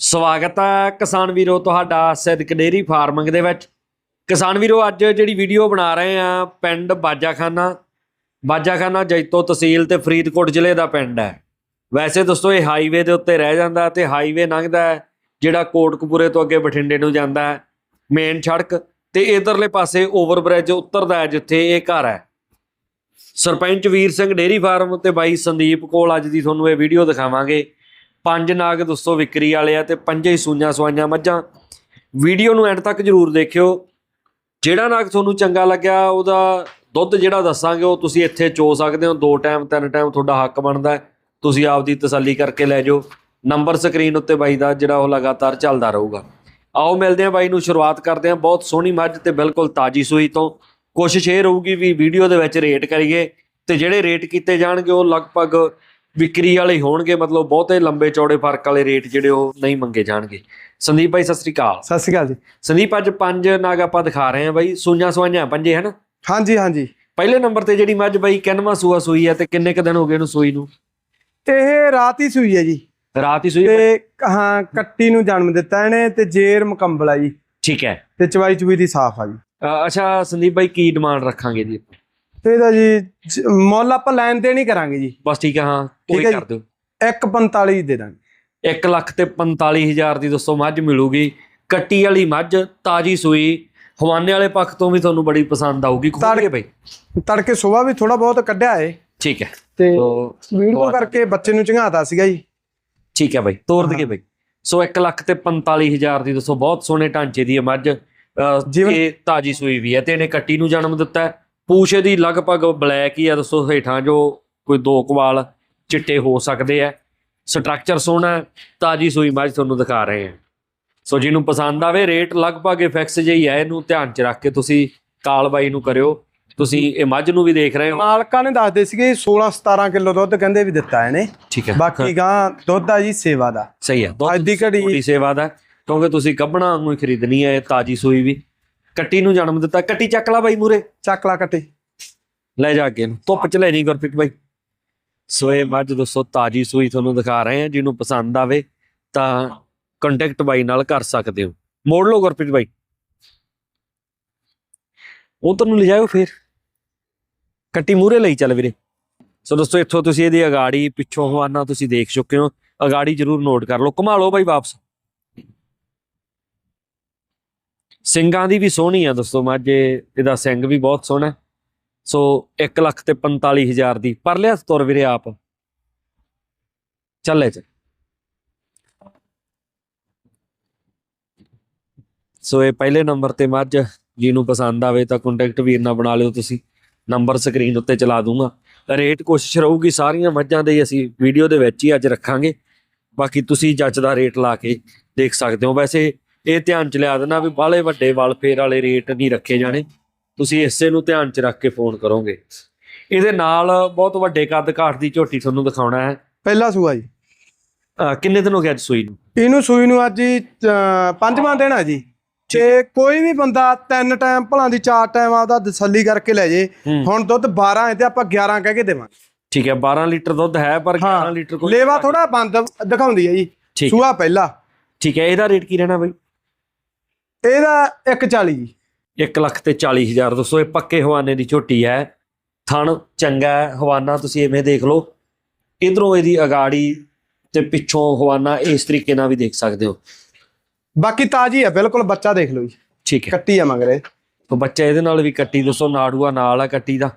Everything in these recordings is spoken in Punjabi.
ਸਵਾਗਤ ਹੈ ਕਿਸਾਨ ਵੀਰੋ ਤੁਹਾਡਾ ਸਿੱਧਕ ਡੇਰੀ ਫਾਰਮਿੰਗ ਦੇ ਵਿੱਚ। ਕਿਸਾਨ ਵੀਰੋ, ਅੱਜ ਜਿਹੜੀ ਵੀਡੀਓ ਬਣਾ ਰਹੇ ਆ, ਪਿੰਡ ਬਾਜਾਖਾਨਾ। ਬਾਜਾਖਾਨਾ ਜੈਤੋ ਤਹਿਸੀਲ ਤੇ ਫਰੀਦਕੋਟ ਜ਼ਿਲ੍ਹੇ ਦਾ ਪਿੰਡ ਹੈ। ਵੈਸੇ ਦੋਸਤੋ, ਇਹ ਹਾਈਵੇ ਦੇ ਉੱਤੇ ਰਹਿ ਜਾਂਦਾ ਤੇ ਹਾਈਵੇ ਲੰਘਦਾ ਹੈ, ਜਿਹੜਾ ਕੋਟਕਪੂਰੇ ਤੋਂ ਅੱਗੇ ਬਠਿੰਡੇ ਨੂੰ ਜਾਂਦਾ ਹੈ ਮੇਨ ਸੜਕ ਤੇ ਇਧਰਲੇ ਪਾਸੇ ਓਵਰਬ੍ਰਿਜ ਉਤਰਦਾ ਹੈ, ਜਿੱਥੇ ਇਹ ਘਰ ਹੈ। ਸਰਪੰਚ ਵੀਰ ਸਿੰਘ ਡੇਰੀ ਫਾਰਮ ਤੇ ਬਾਈ ਸੰਦੀਪ ਕੋਲ ਅੱਜ ਦੀ ਤੁਹਾਨੂੰ ਇਹ ਵੀਡੀਓ ਦਿਖਾਵਾਂਗੇ। ਪੰਜ ਨਾਗ ਦੱਸੋ ਵਿਕਰੀ ਵਾਲੇ ਆ ਤੇ ਪੰਜੇ ਹੀ ਸੂਈਆਂ ਸਵਾਈਆਂ ਮੱਝਾਂ। ਵੀਡੀਓ ਨੂੰ ਐਂਡ ਤੱਕ ਜਰੂਰ ਦੇਖਿਓ। ਜਿਹੜਾ ਨਾਗ ਤੁਹਾਨੂੰ ਚੰਗਾ ਲੱਗਿਆ, ਉਹਦਾ ਦੁੱਧ ਜਿਹੜਾ ਦੱਸਾਂਗੇ, ਉਹ ਤੁਸੀਂ ਇੱਥੇ ਚੋ ਸਕਦੇ ਹੋ। ਦੋ ਟਾਈਮ, ਤਿੰਨ ਟਾਈਮ ਤੁਹਾਡਾ ਹੱਕ ਬਣਦਾ ਤੁਸੀਂ ਆਪਦੀ ਤਸੱਲੀ ਕਰਕੇ ਲੈ ਜਾਓ। ਨੰਬਰ ਸਕਰੀਨ ਉੱਤੇ ਬਾਈ ਦਾ ਜਿਹੜਾ ਉਹ ਲਗਾਤਾਰ ਚੱਲਦਾ ਰਹੂਗਾ। ਆਓ ਮਿਲਦੇ ਹਾਂ ਬਾਈ ਨੂੰ, ਸ਼ੁਰੂਆਤ ਕਰਦੇ ਹਾਂ। ਬਹੁਤ ਸੋਹਣੀ ਮੱਝ ਤੇ ਬਿਲਕੁਲ ਤਾਜੀ ਸੂਈ ਤੋਂ। ਕੋਸ਼ਿਸ਼ ਇਹ ਰਹੂਗੀ ਵੀ ਵੀਡੀਓ ਦੇ ਵਿੱਚ ਰੇਟ ਕਰੀਏ ਤੇ ਜਿਹੜੇ ਰੇਟ ਕੀਤੇ ਜਾਣਗੇ, ਉਹ ਲਗਭਗ ਵਿਕਰੀ ਵਾਲੇ ਹੋਣਗੇ ਮਤਲਬ ਬਹੁਤੇ ਲੰਬੇ ਚੌੜੇ ਫ਼ਰਕ ਵਾਲੇ ਰੇਟ ਜਿਹੜੇ ਉਹ ਨਹੀਂ ਮੰਗੇ ਜਾਣਗੇ। ਸੰਦੀਪ ਭਾਈ ਸਤਿ ਸ੍ਰੀ ਅਕਾਲ। ਸਤਿ ਸ਼੍ਰੀ ਅਕਾਲ ਜੀ। ਸੰਦੀਪ ਅੱਜ ਪੰਜ ਨਾਗ ਆਪਾਂ ਦਿਖਾ ਰਹੇ ਹਾਂ ਬਾਈ ਸੂਈਆਂ ਸਵਾਈਆਂ ਪੰਜੇ ਹਨ? ਹਾਂਜੀ ਹਾਂਜੀ। ਪਹਿਲੇ ਨੰਬਰ ਤੇ ਜਿਹੜੀ ਮੱਝ ਬਾਈ ਕਿੰਨਵਾਂ ਸੂਆ ਸੂਈ ਹੈ ਤੇ ਕਿੰਨੇ ਕ ਦਿਨ ਹੋ ਗਏ ਇਹਨੂੰ ਸੂਈ ਨੂੰ? ਇਹ ਰਾਤ ਹੀ ਸੂਈ ਹੈ ਜੀ। ਰਾਤ ਹੀ ਸੂਈ? ਤੇ ਹਾਂ ਕੱਟੀ ਨੂੰ ਜਨਮ ਦਿੱਤਾ ਇਹਨੇ ਤੇ ਜੇਰ ਮੁਕੰਬਲ ਆ ਜੀ। ਠੀਕ ਹੈ। ਤੇ ਚਵਾਈ ਚੁਈ ਦੀ ਸਾਫ਼ ਆ ਜੀ। ਅ, ਅੱਛਾ ਸੰਦੀਪ ਭਾਈ ਕੀ ਡਿਮਾਂਡ ਰੱਖਾਂਗੇ ਜੀ ਇਹਦਾ ਜੀ ਜ- ਮੁੱਲ ਆਪਾਂ ਲੈਣ ਤੇ ਨਹੀਂ ਕਰਾਂਗੇ ਜੀ। ਬਸ ਠੀਕ ਹੈ ਹਾਂ ਠੀਕ ਕੋਈ ਹੈ ਕਰ। ਦਿਓ। 145 ਦੇ ਦਾਂਗੇ। 1 ਲੱਖ ਤੇ 45000 ਦੀ ਦੋਸਤੋ ਮੱਝ ਮਿਲੂਗੀ। ਕੱਟੀ ਵਾਲੀ ਮੱਝ ਤਾਜੀ ਸੂਈ। ਹਵਾਨੇ ਵਾਲੇ ਪੱਖ ਤੋਂ ਵੀ ਤੁਹਾਨੂੰ ਬੜੀ ਪਸੰਦ ਆਊਗੀ। ਖੋਲ੍ਹ ਭਾਈ ਤੜਕੇ ਸਵੇਰ ਵੀ ਥੋੜਾ ਬਹੁਤ ਕੱਢਿਆ ਏ। ਠੀਕ ਹੈ। ਤੇ ਵੀਡੀਓ ਕਰਕੇ ਬੱਚੇ ਨੂੰ ਚੰਗਾਤਾ ਸੀਗਾ ਜੀ। ਠੀਕ ਹੈ ਬਾਈ ਤੋਰ ਦਈਏ ਬਾਈ। ਸੋ 1 ਲੱਖ ਤੇ 45000 ਦੀ ਦੋਸਤੋ ਬਹੁਤ ਸੋਹਣੇ ਢਾਂਚੇ ਦੀ ਹੈ ਮੱਝ। ਇਹ ਤਾਜੀ ਸੂਈ ਵੀ ਹੈ ਤੇ ਇਹਨੇ ਕੱਟੀ ਨੂੰ ਜਨਮ ਦਿੱਤਾ ਹੈ। ਪੂਛ ਦੀ ਲਗਭਗ ਬਲੈਕ ਹੀ ਆ ਦੋਸਤੋ ਹੇਠਾਂ ਜੋ ਕੋਈ ਦੋ ਕਵਾਲ ਚਿੱਟੇ ਹੋ ਸਕਦੇ ਆ। ਸਟਰਕਚਰ ਸੋਹਣਾ ਤਾਜੀ ਸੂਈ ਮੱਝ ਤੁਹਾਨੂੰ ਦਿਖਾ ਰਹੇ ਹਾਂ। ਸੋ ਜਿਹਨੂੰ ਪਸੰਦ ਆਵੇ ਰੇਟ ਲਗਭਗ ਫਿਕਸ ਜਿਹੀ ਹੈ ਇਹਨੂੰ ਧਿਆਨ ਚ ਰੱਖ ਕੇ ਤੁਸੀਂ ਕਾਲ ਬਾਈ ਨੂੰ ਕਰਿਓ। ਤੁਸੀਂ ਇਹ ਮੱਝ ਨੂੰ ਵੀ ਦੇਖ ਰਹੇ ਹੋ। ਮਾਲਕਾਂ ਨੇ ਦੱਸਦੇ ਸੀਗੇ 16 17 ਕਿਲੋ ਦੁੱਧ ਕਹਿੰਦੇ ਵੀ ਦਿੱਤਾ ਇਹਨੇ। ਠੀਕ ਹੈ। ਬਾਕੀ ਗਾਂ ਦੁੱਧ ਆ ਜੀ ਸੇਵਾ ਦਾ। ਸਹੀ ਹੈ ਦੁੱਧ ਦੀ ਘੜੀ ਸੇਵਾ ਦਾ ਕਿਉਂਕਿ ਤੁਸੀਂ ਗੱਭਣਾ ਨੂੰ ਹੀ ਖਰੀਦਣੀ ਹੈ ਤਾਜੀ ਸੂਈ ਵੀ। ਕੱਟੀ ਨੂੰ ਜਨਮ ਦਿੱਤਾ। ਕੱਟੀ ਚੱਕ ਲਾ ਬਾਈ ਮੂਰੇ ਚੱਕਲਾ ਕੱਟੀ। ਲੈ ਜਾ ਕੇ ਇਹਨੂੰ ਧੁੱਪ ਚ ਲੈ ਨਹੀਂ ਗੁਰਪ੍ਰੀਤ ਬਾਈ। ਸੋ ਇਹ ਮੱਝ ਦੋਸਤੋ ਤਾਜੀ ਸੂਈ ਤੁਹਾਨੂੰ ਦਿਖਾ ਰਹੇ ਹਾਂ। ਜਿਹਨੂੰ ਪਸੰਦ ਆਵੇ ਤਾਂ ਕੰਟੈਕਟ ਬਾਈ ਨਾਲ ਕਰ ਸਕਦੇ ਹੋ। ਮੋੜ ਲਓ ਗੁਰਪ੍ਰੀਤ ਬਾਈ। ਉਧਰ ਨੂੰ ਲੈ ਜਾਓ ਫੇਰ। ਕੱਟੀ ਮੂਰੇ ਲਈ ਚੱਲ ਵੀਰੇ। ਸੋ ਦੋਸਤੋ ਇੱਥੋਂ ਤੁਸੀਂ ਇਹਦੀ ਅਗਾੜੀ ਪਿੱਛੋਂ ਹਵਾਨਾ ਤੁਸੀਂ ਦੇਖ ਚੁੱਕੇ ਹੋ। ਅਗਾੜੀ ਜ਼ਰੂਰ ਨੋਟ ਕਰ ਲਓ। ਘੁਮਾ ਲਓ ਬਾਈ ਵਾਪਸ। ਸਿੰਘਾਂ ਦੀ ਵੀ ਸੋਹਣੀ ਆ ਦੋਸਤੋ ਮੱਝ ਇਹਦਾ ਸਿੰਘ ਵੀ ਬਹੁਤ ਸੋਹਣਾ। ਸੋ 1 ਲੱਖ ਤੇ 45000 ਦੀ ਪਰ ਲਿਆ ਤੁਰ ਵੀਰੇ ਆਪ। ਚੱਲੇ ਚ ਸੋ ਇਹ ਪਹਿਲੇ ਨੰਬਰ ਤੇ ਮੱਝ ਜਿਹਨੂੰ ਪਸੰਦ ਆਵੇ ਤਾਂ ਕੰਟੈਕਟ ਵੀਰ ਨਾਲ ਬਣਾ ਲਿਓ ਤੁਸੀਂ। ਨੰਬਰ ਸਕਰੀਨ ਉੱਤੇ ਚਲਾ ਦੂੰਗਾ। ਰੇਟ ਕੋਸ਼ਿਸ਼ ਰਹੂਗੀ ਸਾਰੀਆਂ ਮੱਝਾਂ ਦੇ ਅਸੀਂ ਵੀਡੀਓ ਦੇ ਵਿੱਚ ਹੀ ਅੱਜ ਰੱਖਾਂਗੇ। ਬਾਕੀ ਤੁਸੀਂ ਜੱਜ ਦਾ ਰੇਟ ਲਾ ਕੇ ਦੇਖ ਸਕਦੇ ਹੋ। ਵੈਸੇ ਇਹ ਧਿਆਨ ਚ ਲਿਆ ਦੇਣਾ ਵੀ ਬਾਹਲੇ ਵੱਡੇ ਵਲ ਫੇਰ ਵਾਲੇ ਰੇਟ ਨਹੀਂ ਰੱਖੇ ਜਾਣੇ। ਤੁਸੀਂ ਇਸੇ ਨੂੰ ਧਿਆਨ ਚ ਰੱਖ ਕੇ ਫੋਨ ਕਰੋਗੇ। ਇਹਦੇ ਨਾਲ ਬਹੁਤ ਵੱਡੇ ਕੱਦ ਕਾਠ ਦੀ ਝੋਟੀ ਤੁਹਾਨੂੰ ਦਿਖਾਉਣਾ ਹੈ। ਪਹਿਲਾ ਸੂਆ ਜੀ। ਕਿੰਨੇ ਦਿਨ ਹੋ ਗਏ ਅੱਜ ਸੂਈ ਨੂੰ? ਇਹਨੂੰ ਸੂਈ ਨੂੰ ਅੱਜ ਹੀ ਪੰਜਵਾਂ ਦਿਨ ਆ ਜੀ। ਤੇ ਕੋਈ ਵੀ ਬੰਦਾ ਤਿੰਨ ਟਾਈਮ ਭਲਾਂ ਦੀ ਚਾਰ ਟਾਈਮ ਆਪਦਾ ਤਸੱਲੀ ਕਰਕੇ ਲੈ ਜੇ। ਹੁਣ ਦੁੱਧ 12 ਹੈ ਤੇ ਆਪਾਂ 11 ਕਹਿ ਕੇ ਦੇਵਾਂਗੇ। ਠੀਕ ਹੈ 12 ਲੀਟਰ ਦੁੱਧ ਹੈ ਪਰ 11 ਲੀਟਰ ਕੋਈ ਲੇਵਾ ਥੋੜਾ ਬੰਦ ਦਿਖਾਉਂਦੀ ਹੈ ਜੀ। ਸੂਆ ਪਹਿਲਾ। ਠੀਕ ਹੈ ਇਹਦਾ ਰੇਟ ਕੀ ਰਹਿਣਾ ਬਈ? ਇਹਦਾ 140 ਜੀ 1 ਲੱਖ ਤੇ 40000 ਦੋਸਤੋ ਇਹ ਪੱਕੇ ਹਵਾਨੇ ਦੀ ਝੋਟੀ ਹੈ। ਥਣ ਚੰਗਾ ਹੈ ਹਵਾਨਾ ਤੁਸੀਂ ਐਵੇਂ ਦੇਖ ਲਓ। ਇਧਰੋਂ ਇਹਦੀ ਅਗਾੜੀ ਤੇ ਪਿੱਛੋਂ ਹਵਾਨਾ ਇਸ ਤਰੀਕੇ ਨਾਲ ਵੀ ਦੇਖ ਸਕਦੇ ਹੋ। ਬਾਕੀ ਤਾਜੀ ਹੈ ਬਿਲਕੁਲ ਬੱਚਾ ਦੇਖ ਲਓ ਜੀ। ਠੀਕ ਹੈ। ਕੱਟੀ ਆ ਮਗਰੇ। ਤੋ ਬੱਚਾ ਇਹਦੇ ਨਾਲ ਵੀ ਕੱਟੀ ਦੋਸਤੋ ਨਾੜੂਆ ਨਾਲ ਆ ਕੱਟੀ ਦਾ।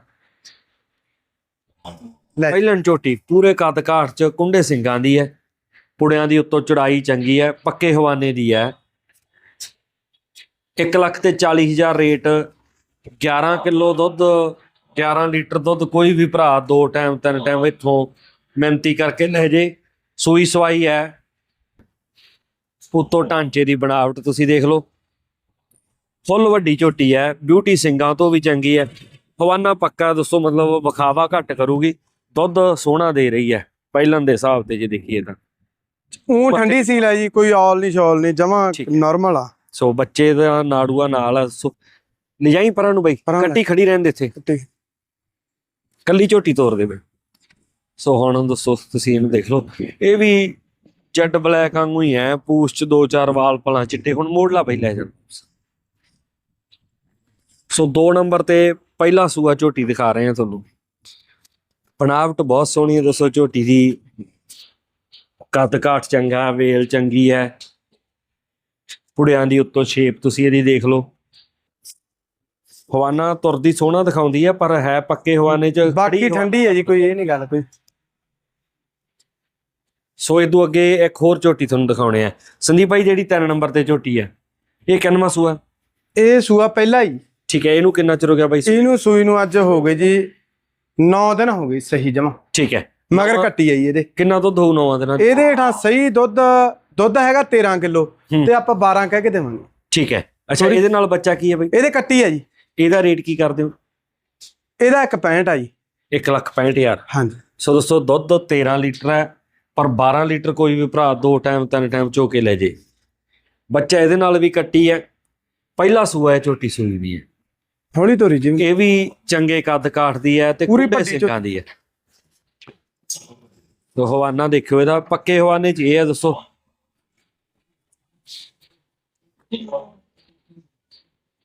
ਲੈ। ਪਹਿਲਣ ਝੋਟੀ ਪੂਰੇ ਕੱਦ ਘਾਟ ਚ ਕੁੰਡੇ ਸਿੰਘਾਂ ਦੀ ਹੈ। ਪੁੜਿਆਂ ਦੀ ਉੱਤੋਂ ਚੜਾਈ ਚੰਗੀ ਹੈ ਪੱਕੇ ਹਵਾਨੇ ਦੀ ਹੈ। 1 ਲੱਖ ਤੇ 40000 ਰੇਟ 11 ਕਿਲੋ ਦੁੱਧ 11 ਲੀਟਰ ਦੁੱਧ ਕੋਈ ਵੀ ਭਰਾ ਦੋ ਟਾਈਮ ਤਿੰਨ ਟਾਈਮ ਇੱਥੋਂ ਮਿਹਨਤੀ ਕਰਕੇ ਲੈ ਜੇ। ਸੂਈ ਸਵਾਈ ਹੈ। ਉੱਤੋਂ ਢਾਂਚੇ ਦੀ ਬਣਾਵਟ ਤੁਸੀਂ ਦੇਖ ਲਓ। ਫੁੱਲ ਵੱਡੀ ਝੋਟੀ ਹੈ। ਬਿਊਟੀ ਸਿੰਘਾਂ ਤੋਂ ਵੀ ਚੰਗੀ ਹੈ। ਹਵਾਨਾ ਪੱਕਾ ਦੱਸੋ ਮਤਲਬ ਵਿਖਾਵਾ ਘੱਟ ਕਰੂਗੀ। ਦੁੱਧ ਸੋਹਣਾ ਦੇ ਰਹੀ ਹੈ ਪਹਿਲਾਂ ਦੇ ਹਿਸਾਬ ਤੇ ਜੇ ਦੇਖੀਏ ਤਾਂ। ਉਹ ਠੰਡੀ ਸੀ ਲੈ ਜੀ ਕੋਈ ਔਲ ਨਹੀਂ ਸ਼ੌਲ ਨਹੀਂ ਜਮਾ ਨਾਰਮਲ ਆ। ਸੋ ਬੱਚੇ ਦਾ ਨਾੜੂਆ ਨਾਲ ਆ, ਸੋ ਲਿਜਾਈ ਪਰਾਂ ਨੂੰ ਬਈ ਪਰਾਂ ਲੈ। ਕੱਟੀ ਖੜੀ ਰਹਿੰਦੇ ਇੱਥੇ। ਕੱਲੀ ਝੋਟੀ ਤੋਰ ਦੇ ਬਈ। ਸੋ ਹੁਣ ਦੱਸੋ ਤੁਸੀਂ ਇਹਨੂੰ ਦੇਖ ਲਓ। ਇਹ ਵੀ ਜੈਡ ਬਲੈਕ ਵਾਂਗੂ ਹੀ ਐ ਪੂਛ ਚ ਦੋ ਚਾਰ ਵਾਲ ਪਲਾਂ ਚਿੱਟੇ ਹੁਣ ਮੋੜ ਲਾ ਪਹਿਲਾਂ ਜਨ ਸੋ 2 ਨੰਬਰ ਤੇ ਪਹਿਲਾ ਸੂਆ ਝੋਟੀ ਦਿਖਾ ਰਹੇ ਹਾਂ ਤੁਹਾਨੂੰ। ਬਣਾਵਟ ਬਹੁਤ ਸੋਹਣੀ ਹੈ ਦੱਸੋ ਝੋਟੀ ਦੀ। ਕੱਦ ਕਾਠ ਚੰਗਾ ਵੇਲ ਚੰਗੀ ਹੈ। ਪੁੜਿਆਂ ਦੀ ਉੱਤੋਂ ਸ਼ੇਪ ਤੁਸੀਂ ਇਹਦੀ ਦੇਖ ਲਓ। ਹਵਾਨਾ ਤੁਰਦੀ ਸੋਹਣਾ ਦਿਖਾਉਂਦੀ ਹੈ ਪਰ ਹੈ ਪੱਕੇ ਹਵਾਨੇ ਚ ਬਾਕੀ ਠੰਡੀ ਹੈ ਜੀ ਕੋਈ ਇਹ ਨਹੀਂ ਗੱਲ ਕੋਈ। ਸੋ ਇਦੋਂ ਅੱਗੇ ਇੱਕ ਹੋਰ ਝੋਟੀ ਤੁਹਾਨੂੰ ਦਿਖਾਉਣੇ ਆ। ਸੰਦੀਪ ਭਾਈ ਜਿਹੜੀ 3 ਨੰਬਰ ਤੇ ਝੋਟੀ ਹੈ ਇਹ ਕਿੰਨਵਾ ਸੂਆ? ਇਹ ਸੂਆ ਪਹਿਲਾ ਹੀ। ਠੀਕ ਹੈ ਇਹਨੂੰ ਕਿੰਨਾ ਚਿਰ ਹੋ ਗਿਆ ਬਾਈ ਇਹਨੂੰ ਸੂਈ ਨੂੰ ਅੱਜ ਹੋ ਗਏ ਜੀ 9 ਦਿਨ ਹੋ ਗਏ ਸਹੀ ਜਮਾ। ਠੀਕ ਹੈ। ਮਗਰ ਕੱਟੀ ਆਈ ਇਹਦੇ। ਕਿੰਨਾ ਦੁੱਧ ਹੋਊ ਨੌਵਾਂ ਦਿਨਾਂ 'ਚ? ਇਹਦੇ ਹੇਠਾਂ ਸਹੀ ਦੁੱਧ ਦੁੱਧ ਹੈਗਾ 13 ਕਿਲੋ। ਤੇ ਆਪਾਂ 12 ਕਹਿ ਕੇ ਦੇਵਾਂਗੇ। ਠੀਕ ਹੈ। ਅੱਛਾ ਇਹਦੇ ਨਾਲ ਬੱਚਾ ਕੀ ਹੈ ਬਾਈ? ਇਹਦੇ ਕੱਟੀ ਹੈ ਜੀ। ਇਹਦਾ ਰੇਟ ਕੀ ਕਰਦੇ ਹੋ? ਇਹਦਾ ਇੱਕ 65 ਆ ਜੀ। 1 ਲੱਖ 65000 ਹਾਂਜੀ। ਸੋ ਦੋਸਤੋ ਦੁੱਧ 13 ਲੀਟਰ ਹੈ ਪਰ 12 ਲੀਟਰ ਕੋਈ ਵੀ ਭਰਾ ਦੋ ਟਾਈਮ ਤਿੰਨ ਟਾਈਮ ਚੋ ਕੇ ਲੈ ਜੇ। ਬੱਚਾ ਇਹਦੇ ਨਾਲ ਵੀ ਕੱਟੀ ਹੈ। ਪਹਿਲਾ ਸੂਆ ਹੈ ਝੋਟੀ ਸੂਈ ਦੀ ਹੈ। ਹੌਲੀ ਤੋਰੀ ਜੀ। ਇਹ ਵੀ ਚੰਗੇ ਕੱਦ ਕਾਠ ਦੀ ਹੈ ਤੇ ਪੂਰੀ ਸਿੰਘਾਂ ਦੀ ਹੈ। ਤੋ ਹਵਾਨਾ ਦੇਖਿਓ ਇਹਦਾ ਪੱਕੇ ਹਵਾਨੇ ਚ ਇਹ ਹੈ ਦੱਸੋ।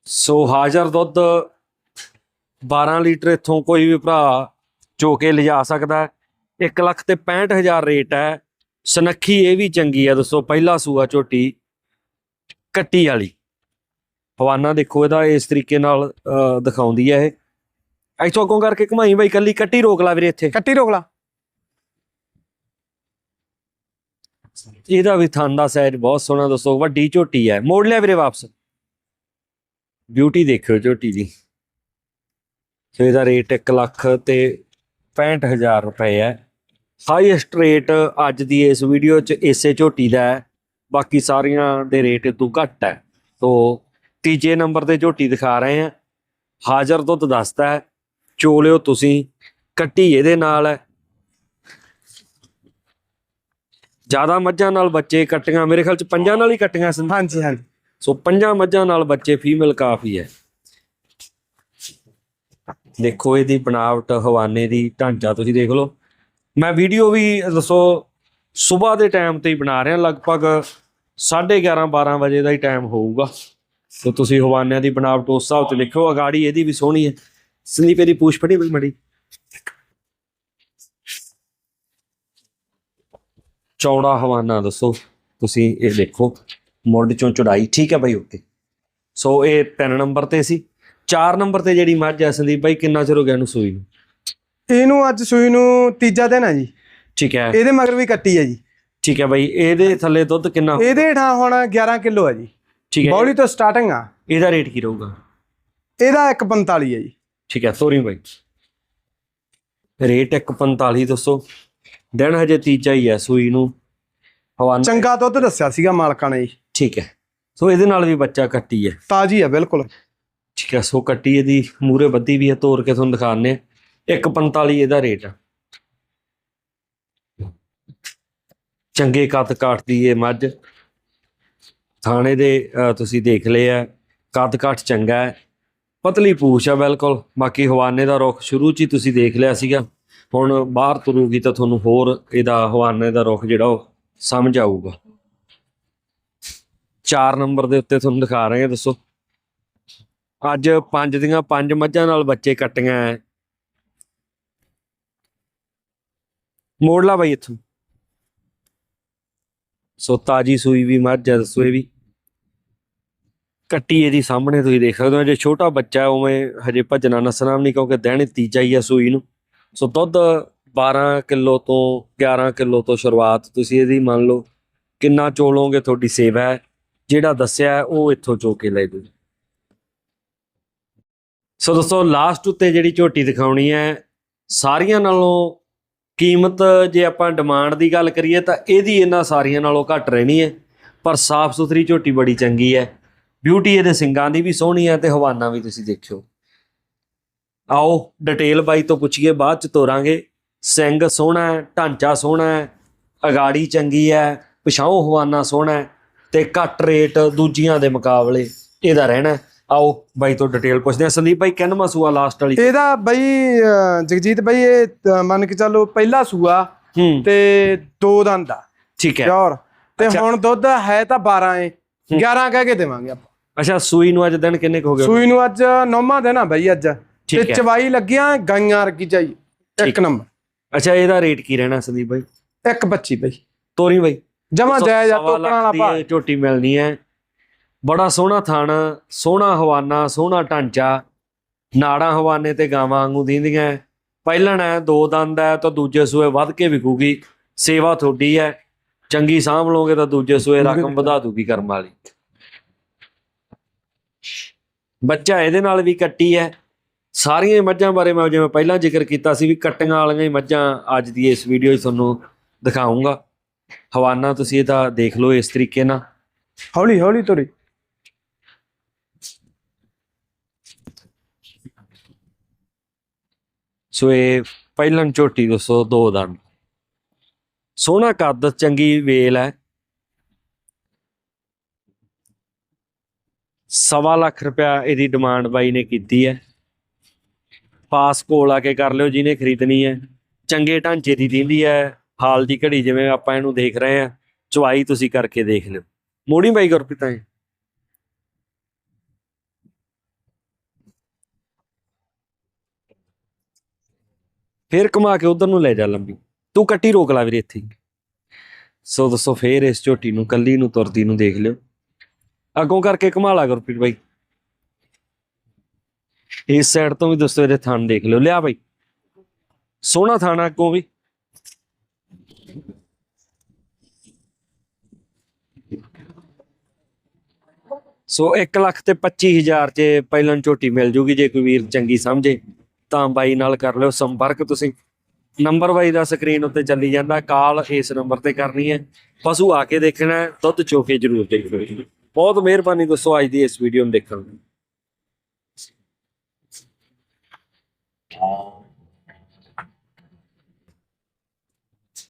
ਸੋ ਹਾਜ਼ਰ ਦੁੱਧ 12 ਲੀਟਰ ਇੱਥੋਂ ਕੋਈ ਵੀ ਭਰਾ ਚੋ ਕੇ ਲਿਜਾ ਸਕਦਾ ਹੈ। 1 ਲੱਖ ਤੇ 65000 ਰੇਟ ਹੈ। ਸਨੱਖੀ ਇਹ ਵੀ ਚੰਗੀ ਹੈ, ਦੱਸੋ ਪਹਿਲਾ ਸੂਆ ਝੋਟੀ ਕੱਟੀ ਵਾਲੀ। ਹਵਾਨਾ ਦੇਖੋ ਇਹਦਾ, ਇਸ ਤਰੀਕੇ ਨਾਲ ਦਿਖਾਉਂਦੀ ਹੈ ਇਹ। ਇੱਥੋਂ ਅੱਗੋਂ ਕਰਕੇ ਘੁਮਾਈ ਬਾਈ, ਕੱਲੀ ਕੱਟੀ ਰੋਕ ਲਾ ਵੀਰੇ ਇੱਥੇ। ਕੱਟੀ ਰੋਕ ਲਾ। ਇਹਦਾ ਵੀ ਥਣ ਦਾ ਸਾਈਜ਼ ਬਹੁਤ ਸੋਹਣਾ ਦੱਸੋ ਵੱਡੀ ਝੋਟੀ ਹੈ। ਮੋੜ ਲਿਆ ਵੀਰੇ ਵਾਪਸ। ਬਿਊਟੀ ਦੇਖਿਓ ਝੋਟੀ ਦੀ। ਸੋ ਇਹਦਾ ਰੇਟ 1 ਲੱਖ ਤੇ 65000 ਰੁਪਏ ਹੈ। ਹਾਈਐਸਟ ਰੇਟ ਅੱਜ ਦੀ ਇਸ ਵੀਡੀਓ 'ਚ ਇਸੇ ਝੋਟੀ ਦਾ ਹੈ। ਬਾਕੀ ਸਾਰੀਆਂ ਦੇ ਰੇਟ ਤੋਂ ਘੱਟ ਹੈ। ਸੋ ਤੀਜੇ ਨੰਬਰ ਤੇ ਝੋਟੀ ਦਿਖਾ ਰਹੇ ਹਾਂ। ਹਾਜ਼ਰ ਦੁੱਧ ਦੱਸਦਾ ਹੈ। ਚੋਲਿਓ ਤੁਸੀਂ, ਕੱਟੀ ਇਹਦੇ ਨਾਲ ਹੈ। ਜ਼ਿਆਦਾ ਮੱਝਾਂ ਨਾਲ ਬੱਚੇ ਕੱਟੀਆਂ ਮੇਰੇ ਖਿਆਲ ਚ ਪੰਜਾਂ ਨਾਲ ਹੀ ਕੱਟੀਆਂ ਸਨ ਹਾਂਜੀ ਹਾਂਜੀ। ਸੋ ਪੰਜਾਂ ਮੱਝਾਂ ਨਾਲ ਬੱਚੇ ਫੀਮੇਲ ਕਾਫੀ ਹੈ। ਦੇਖੋ ਇਹਦੀ ਬਣਾਵਟ ਹਵਾਨੇ ਦੀ ਢਾਂਚਾ ਤੁਸੀਂ ਦੇਖ ਲਓ। ਮੈਂ ਵੀਡੀਓ ਵੀ ਦੱਸੋ ਸਵੇਰ ਦੇ ਟਾਈਮ ਤੇ ਹੀ ਬਣਾ ਰਿਹਾ ਲਗਭਗ 11:30 12 ਵਜੇ ਦਾ ਹੀ ਟਾਈਮ ਹੋਊਗਾ। ਸੋ ਤੁਸੀਂ ਹਵਾਨਿਆਂ ਦੀ ਬਣਾਵਟ ਉਸ ਹਿਸਾਬ ਤੇ ਲਿਖੋ ਅਗਾੜੀ ਇਹਦੀ ਵੀ ਸੋਹਣੀ ਹੈ। ਸੰਦੀਪ ਇਹਦੀ ਪੂਛ ਫੜੀ ਬਈ ਮੜੀ। ਚੌੜਾ ਹਵਾਨਾ ਦੱਸੋ ਤੁਸੀਂ ਇਹ ਦੇਖੋ। ਮੁੱਢ ਚੋਂ ਚੌੜਾਈ ਠੀਕ ਹੈ ਬਾਈ ਓਕੇ ਸੋ ਇਹ 3 ਨੰਬਰ ਤੇ ਸੀ। 4 ਨੰਬਰ ਤੇ ਜਿਹੜੀ ਮੱਝ ਹੈ ਸੰਦੀਪ ਬਾਈ ਕਿੰਨਾ ਚਿਰ ਹੋ ਗਿਆ ਇਹਨੂੰ ਸੂਈ ਨੂੰ? ਇਹਨੂੰ ਅੱਜ ਸੂਈ ਨੂੰ ਤੀਜਾ ਦਿਨ ਹੈ ਜੀ। ਠੀਕ ਹੈ। ਇਹਦੇ ਮਗਰ ਵੀ ਕੱਟੀ ਹੈ ਜੀ। ਠੀਕ ਹੈ ਬਾਈ ਇਹਦੇ ਥੱਲੇ ਦੁੱਧ ਕਿੰਨਾ? ਇਹਦੇ ਹੇਠਾਂ ਹੁਣ 11 ਕਿਲੋ ਹੈ ਜੀ। ਠੀਕ ਹੈ। ਬੌਲੀ ਤੋਂ ਸਟਾਰਟਿੰਗ ਆ। ਇਹਦਾ ਰੇਟ ਕੀ ਰਹੂਗਾ? ਇਹਦਾ 145 ਹੈ ਜੀ। ਠੀਕ ਹੈ ਸੋਰੀ ਬਾਈ। ਰੇਟ 145 ਦੱਸੋ। ਦਿਨ ਹਜੇ ਤੀਜਾ ਹੀ ਹੈ ਸੂਈ ਨੂੰ। ਹਵਾਨਾ ਚੰਗਾ ਦੁੱਧ ਦੱਸਿਆ ਸੀਗਾ ਮਾਲਕਾਂ ਨੇ ਜੀ। ਠੀਕ ਹੈ। ਸੋ ਇਹਦੇ ਨਾਲ ਵੀ ਬੱਚਾ ਕੱਟੀ ਹੈ। ਤਾਜੀ ਹੈ ਬਿਲਕੁਲ। ਠੀਕ ਹੈ ਸੋ ਕੱਟੀ ਇਹਦੀ ਮੂਰੇ ਬੱਦੀ ਵੀ ਹੈ ਤੋੜ ਕੇ ਤੁਹਾਨੂੰ ਦਿਖਾਣੇ 145 ਇਹਦਾ ਰੇਟ ਆ। ਚੰਗੇ ਕੱਦ ਕਾਠ ਦੀ ਇਹ ਮੱਝ। ਥਾਣੇ ਦੇ ਤੁਸੀਂ ਦੇਖ ਲਏ ਆ। ਕੱਦ ਕਾਠ ਚੰਗਾ ਹੈ। ਪਤਲੀ ਪੂਛ ਆ ਬਿਲਕੁਲ। ਬਾਕੀ ਹਵਾਨੇ ਦਾ ਰੁਖ ਸ਼ੁਰੂ ਚ ਹੀ ਤੁਸੀਂ ਦੇਖ ਲਿਆ ਸੀਗਾ। ਹੁਣ ਬਾਹਰ ਤੁਰੂਗੀ ਤਾਂ ਤੁਹਾਨੂੰ ਹੋਰ ਇਹਦਾ ਹਵਾਨੇ ਦਾ ਰੁਖ ਜਿਹੜਾ ਉਹ ਸਮਝ ਆਊਗਾ। 4 ਨੰਬਰ ਦੇ ਉੱਤੇ ਤੁਹਾਨੂੰ ਦਿਖਾ ਰਹੇ ਹਾਂ, ਦੱਸੋ। ਅੱਜ ਪੰਜ ਦੀਆਂ ਪੰਜ ਮੱਝਾਂ ਨਾਲ ਬੱਚੇ ਕੱਟੀਆਂ ਐ। ਮੋੜ ਲਾ ਬਾਈ ਇੱਥੋਂ। ਸੋ ਤਾਜੀ ਸੂਈ ਵੀ ਮੱਝ ਐ, ਦੱਸੋ ਇਹ ਵੀ। ਕੱਟੀ ਇਹਦੀ ਸਾਹਮਣੇ ਤੁਸੀਂ ਦੇਖ ਸਕਦੇ ਹੋ, ਜੇ ਛੋਟਾ ਬੱਚਾ ਉਵੇਂ ਹਜੇ ਭੱਜਣਾ ਨਸਣਾ ਵੀ ਨਹੀਂ, ਕਿਉਂਕਿ ਦਿਨ ਤੀਜਾ ਹੀ ਆ ਸੂਈ ਨੂੰ। ਸੋ ਦੁੱਧ 12 ਕਿਲੋ ਤੋਂ 11 ਕਿਲੋ ਤੋਂ ਸ਼ੁਰੂਆਤ ਤੁਸੀਂ ਇਹਦੀ ਮੰਨ ਲਓ ਕਿੰਨਾ ਚੋਲੋਗੇ, ਤੁਹਾਡੀ ਸੇਵਾ ਹੈ। ਜਿਹੜਾ ਦੱਸਿਆ ਉਹ ਇੱਥੋਂ ਚੋ ਕੇ ਲੈ ਜਾਓ ਸੋ ਦੋਸਤੋ ਲਾਸਟ ਉੱਤੇ ਜਿਹੜੀ ਝੋਟੀ ਦਿਖਾਉਣੀ ਹੈ, ਸਾਰੀਆਂ ਨਾਲੋਂ ਕੀਮਤ ਜੇ ਆਪਾਂ ਡਿਮਾਂਡ ਦੀ ਗੱਲ ਕਰੀਏ ਤਾਂ ਇਹਦੀ ਇਹਨਾਂ ਸਾਰੀਆਂ ਨਾਲੋਂ ਘੱਟ ਰਹਿਣੀ ਹੈ। ਪਰ ਸਾਫ਼ ਸੁਥਰੀ ਝੋਟੀ ਬੜੀ ਚੰਗੀ ਹੈ। ਬਿਊਟੀ ਇਹਦੇ ਸਿੰਗਾਂ ਦੀ ਵੀ ਸੋਹਣੀ ਹੈ ਤੇ ਹਵਾਨਾ ਵੀ ਤੁਸੀਂ ਦੇਖਿਓ। ਆਓ ਡਿਟੇਲ ਬਾਈ ਤੋਂ ਪੁੱਛੀਏ ਬਾਅਦ ਚ ਤੋਰਾਂਗੇ। ਸਿੰਘ ਸੋਹਣਾ ਹੈ ਢਾਂਚਾ ਸੋਹਣਾ ਹੈ ਅਗਾੜੀ ਚੰਗੀ ਹੈ ਪਿਛਾਉਂ ਹਵਾਨਾ ਸੋਹਣਾ ਹੈ ਤੇ ਘੱਟ ਰੇਟ ਦੂਜੀਆਂ ਦੇ ਮੁਕਾਬਲੇ ਇਹਦਾ ਰਹਿਣਾ। ਆਓ ਬਾਈ ਤੋਂ ਡਿਟੇਲ ਪੁੱਛਦੇ ਹਾਂ। ਸੰਦੀਪ ਬਾਈ ਕਿੰਨਵਾਂ ਸੂਆ ਲਾਸਟ ਵਾਲੀ? ਇਹਦਾ ਬਈ ਜਗਜੀਤ ਬਈ ਇਹ ਮੰਨ ਕੇ ਚੱਲੋ ਪਹਿਲਾ ਸੂਆ ਤੇ ਦੋ ਦੰਦ ਆ। ਠੀਕ ਹੈ। ਪਿਓਰ ਤੇ। ਹੁਣ ਦੁੱਧ ਹੈ ਤਾਂ 12 ਏ। 11 ਕਹਿ ਕੇ ਦੇਵਾਂਗੇ ਆਪਾਂ। ਅੱਛਾ ਸੂਈ ਨੂੰ ਅੱਜ ਦਿਨ ਕਿੰਨੇ ਕੁ ਹੋ ਗਏ? ਸੂਈ ਨੂੰ ਅੱਜ ਨੌਵਾਂ ਦਿਨ ਆ ਬਈ ਅੱਜ। ਠੀਕ ਤੇ ਹੈ। ਚਵਾਈ ਲੱਗੀਆਂ ਗਾਈਆਂ ਵਰਗੀ ਚਾਈ ਠੀਕ। ਇੱਕ ਨੰਬਰ। ਅੱਛਾ ਇਹਦਾ ਰੇਟ ਕੀ ਰਹਿਣਾ ਸੰਦੀਪ ਬਾਈ? ਇੱਕ ਬੱਚੀ ਬਈ। ਤੋਰੀ ਬਾਈ। ਜਮਾ ਜਾਇਜ਼ ਆ ਸਵਾ ਟੋਕਣਾ ਵਾਲਾ ਦੀ ਭਾਅ। ਇਹ ਝੋਟੀ ਮਿਲਣੀ ਹੈ। ਬੜਾ ਸੋਹਣਾ ਥਣ ਸੋਹਣਾ ਹਵਾਨਾ ਸੋਹਣਾ ਢਾਂਚਾ। ਨਾੜਾਂ ਹਵਾਨੇ ਤੇ ਗਾਵਾਂ ਵਾਂਗੂ ਦੀਂਦੀਆਂ। ਪਹਿਲਣ ਹੈ ਦੋ ਦੰਦ ਹੈ ਤਾਂ ਦੂਜੇ ਸੂਏ ਵੱਧ ਕੇ ਵਿਕੂਗੀ। ਸੇਵਾ ਤੁਹਾਡੀ ਹੈ। ਚੰਗੀ ਸਾਂਭ ਲਓਗੇ ਤਾਂ ਦੂਜੇ ਸੂਏ ਰਕਮ ਵਧਾ ਦੂਗੀ ਕਰਮ ਵਾਲੀ। ਬੱਚਾ ਇਹਦੇ ਨਾਲ ਵੀ ਕੱਟੀ ਹੈ। ਸਾਰੀਆਂ ਮੱਝਾਂ ਬਾਰੇ ਮੈਂ ਜਿਵੇਂ ਪਹਿਲਾਂ ਜ਼ਿਕਰ ਕੀਤਾ ਸੀ ਵੀ ਕੱਟੀਆਂ ਵਾਲੀਆਂ ਹੀ ਮੱਝਾਂ ਅੱਜ ਦੀ ਇਸ ਵੀਡੀਓ 'ਚ ਤੁਹਾਨੂੰ ਦਿਖਾਉਂਗਾ। ਹਵਾਨਾ ਤੁਸੀਂ ਇਹਦਾ ਦੇਖ ਲਓ ਇਸ ਤਰੀਕੇ ਨਾਲ। ਹੌਲੀ ਹੌਲੀ ਤੁਰੀ। ਸੋ ਇਹ ਪਹਿਲਨ ਝੋਟੀ ਦੱਸੋ ਦੋ ਦੰਦ। ਸੋਹਣਾ ਕੱਦ ਚੰਗੀ ਵੇਲ ਹੈ। ਸਵਾ ਲੱਖ ਰੁਪਇਆ ਇਹਦੀ ਡਿਮਾਂਡ ਬਾਈ ਨੇ ਕੀਤੀ ਹੈ। ਪਾਸ ਕੋਲ ਆ ਕੇ ਕਰ ਲਿਓ, ਜਿਹਨੇ ਖਰੀਦਣੀ ਹੈ। ਚੰਗੇ ਢਾਂਚੇ ਦੀ ਦਿੰਦੀ ਹੈ, ਹਾਲ ਦੀ ਘੜੀ ਜਿਵੇਂ ਆਪਾਂ ਇਹਨੂੰ ਦੇਖ ਰਹੇ ਹਾਂ, ਚੁਆਈ ਤੁਸੀਂ ਕਰਕੇ ਦੇਖ ਲਿਓ। ਮੋੜੀ ਬਾਈ ਗੁਰਪ੍ਰੀਤ ਹੈ ਫੇਰ ਘੁਮਾ ਕੇ ਉਧਰ ਨੂੰ ਲੈ ਜਾ ਲੰਬੀ। ਤੂੰ ਕੱਟੀ ਰੋਕ ਲਾ ਵੀਰੇ ਇੱਥੇ। ਸੋ ਦੱਸੋ ਫੇਰ ਇਸ ਝੋਟੀ ਨੂੰ, ਕੱਲੀ ਨੂੰ, ਤੁਰਦੀ ਨੂੰ ਦੇਖ ਲਿਓ। ਅੱਗੋਂ ਕਰਕੇ ਘੁਮਾ ਲਾ ਗੁਰਪ੍ਰੀਤ ਬਾਈ। ਇਸ ਸਾਈਡ ਤੋਂ ਵੀ ਦੋਸਤੋ ਇਹਦੇ ਥਣ ਦੇਖ ਲਿਓ। ਲਿਆ ਬਾਈ। ਸੋਹਣਾ ਥਾਣਾ ਅੱਗੋਂ ਵੀ। ਸੋ 1 ਲੱਖ ਤੇ 25000 ਚ ਪਹਿਲਾਂ ਝੋਟੀ ਮਿਲ ਜੂਗੀ। ਜੇ ਕੋਈ ਵੀਰ ਚੰਗੀ ਸਮਝੇ, ਤਾਂ ਬਾਈ ਨਾਲ ਕਰ ਲਿਓ ਸੰਪਰਕ ਤੁਸੀਂ। ਨੰਬਰ ਬਾਈ ਦਾ ਸਕਰੀਨ ਉੱਤੇ ਚੱਲੀ ਜਾਂਦਾ। ਕਾਲ ਇਸ ਨੰਬਰ ਤੇ ਕਰਨੀ ਹੈ। ਪਸ਼ੂ ਆ ਕੇ ਦੇਖਣਾ, ਦੁੱਧ ਚੋ ਕੇ ਜ਼ਰੂਰ ਦੇਖੋ। ਬਹੁਤ ਮਿਹਰਬਾਨੀ ਦੋਸਤੋ ਅੱਜ ਦੀ ਇਸ ਵੀਡੀਓ ਨੂੰ ਦੇਖਣ ਲਈ। Um,